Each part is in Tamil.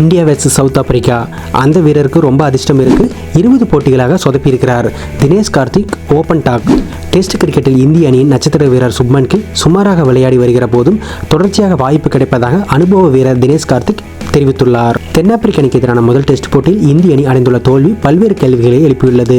இந்தியா வெர்சஸ் சவுத் ஆப்பிரிக்கா அந்த வீரருக்கு ரொம்ப அதிர்ஷ்டம் இருக்கு. இருபது போட்டிகளாக சொதப்பியிருக்கிறார். Dinesh Karthik open talk test கிரிக்கெட்டில் இந்திய அணியின் நட்சத்திர வீரர் சுப்மன் கில் சுமாராக விளையாடி வருகிற போதும் தொடர்ச்சியாக வாய்ப்பு கிடைப்பதாக அனுபவ வீரர் தினேஷ் கார்த்திக் தெரிவித்துள்ளார். தென்னாப்பிரிக்க அணிக்கு எதிரான முதல் டெஸ்ட் போட்டியில் இந்திய அணி அடைந்துள்ள தோல்வி பல்வேறு கேள்விகளை எழுப்பியுள்ளது.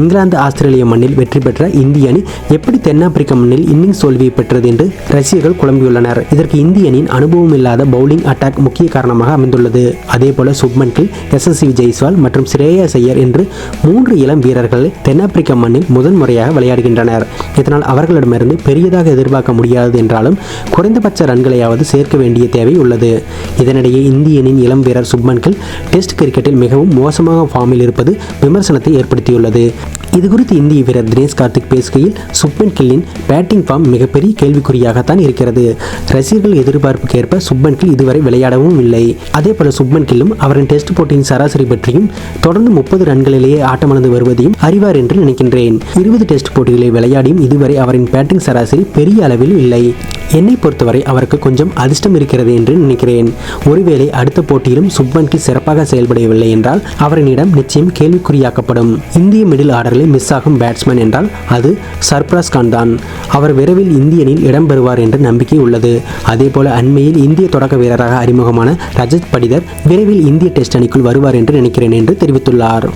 இங்கிலாந்து ஆஸ்திரேலிய மண்ணில் வெற்றி பெற்ற இந்திய அணி எப்படி தென்னாப்பிரிக்க மண்ணில் இன்னிங்ஸ் தோல்வியை பெற்றது என்று ரசிகர்கள் குழம்பியுள்ளனர். இதற்கு இந்திய அணியின் அனுபவம் இல்லாத பவுலிங் அட்டாக் முக்கிய காரணமாக அமைந்துள்ளது. அதேபோல சுப்மன் கில் எஸ் எஸ் வி ஜெய்ஸ்வால் மற்றும் ஸ்ரேயஸ் செய்யர் என்று மூன்று இளம் வீரர்கள் தென்னாப்பிரிக்க மண்ணில் முதன்முறையாக விளையாடுகின்றனர். இதனால் அவர்களிடமிருந்து பெரியதாக எதிர்பார்க்க முடியாது என்றாலும் குறைந்தபட்ச ரன்களையாவது சேர்க்க வேண்டிய தேவை உள்ளது. இதனிடையே இந்திய இந்தியனின் இளம் வீரர் சுப்மன் கில் டெஸ்ட் கிரிக்கெட்டில் மிகவும் மோசமாக ஃபார்மில் இருப்பது விமர்சனத்தை ஏற்படுத்தியுள்ளது. இதுகுறித்து இந்திய வீரர் தினேஷ் கார்த்திக் பேசுகையில் சுப்மன் கில்லின் பேட்டிங் ஃபார்ம் மிகப்பெரிய கேள்விக்குறியாகத்தான் இருக்கிறது. ரசிகர்கள் எதிர்பார்ப்புக்கு ஏற்ப சுப்மன் கில் இதுவரை விளையாடவும் இல்லை. அதேபோல சுப்மன் கில்லும் அவரின் டெஸ்ட் போட்டியின் சராசரி பற்றியும் தொடர்ந்து முப்பது ரன்களிலேயே ஆட்டமிழந்து வருவதையும் அறிவார் என்று நினைக்கின்றேன். இருபது டெஸ்ட் போட்டிகளை விளையாடியும் இதுவரை அவரின் பேட்டிங் சராசரி பெரிய அளவில் இல்லை. என்னை பொறுத்தவரை அவருக்கு கொஞ்சம் அதிர்ஷ்டம் இருக்கிறது என்று நினைக்கிறேன். ஒருவேளை அடுத்த போட்டியிலும் சுப்மன்கி சிறப்பாக செயல்படவில்லை என்றால் அவரினிடம் நிச்சயம் கேள்விக்குறியாக்கப்படும். இந்திய மிடில் ஆர்டரில் மிஸ் ஆகும் பேட்ஸ்மேன் என்றால் அது சர்ப்ராஸ் கான் தான். அவர் விரைவில் இந்திய அணியில் இடம்பெறுவார் என்ற நம்பிக்கை உள்ளது. அதேபோல அண்மையில் இந்திய தொடக்க வீரராக அறிமுகமான ரஜத் படிதர் விரைவில் இந்திய டெஸ்ட் அணிக்குள் வருவார் என்று நினைக்கிறேன் என்று தெரிவித்துள்ளார்.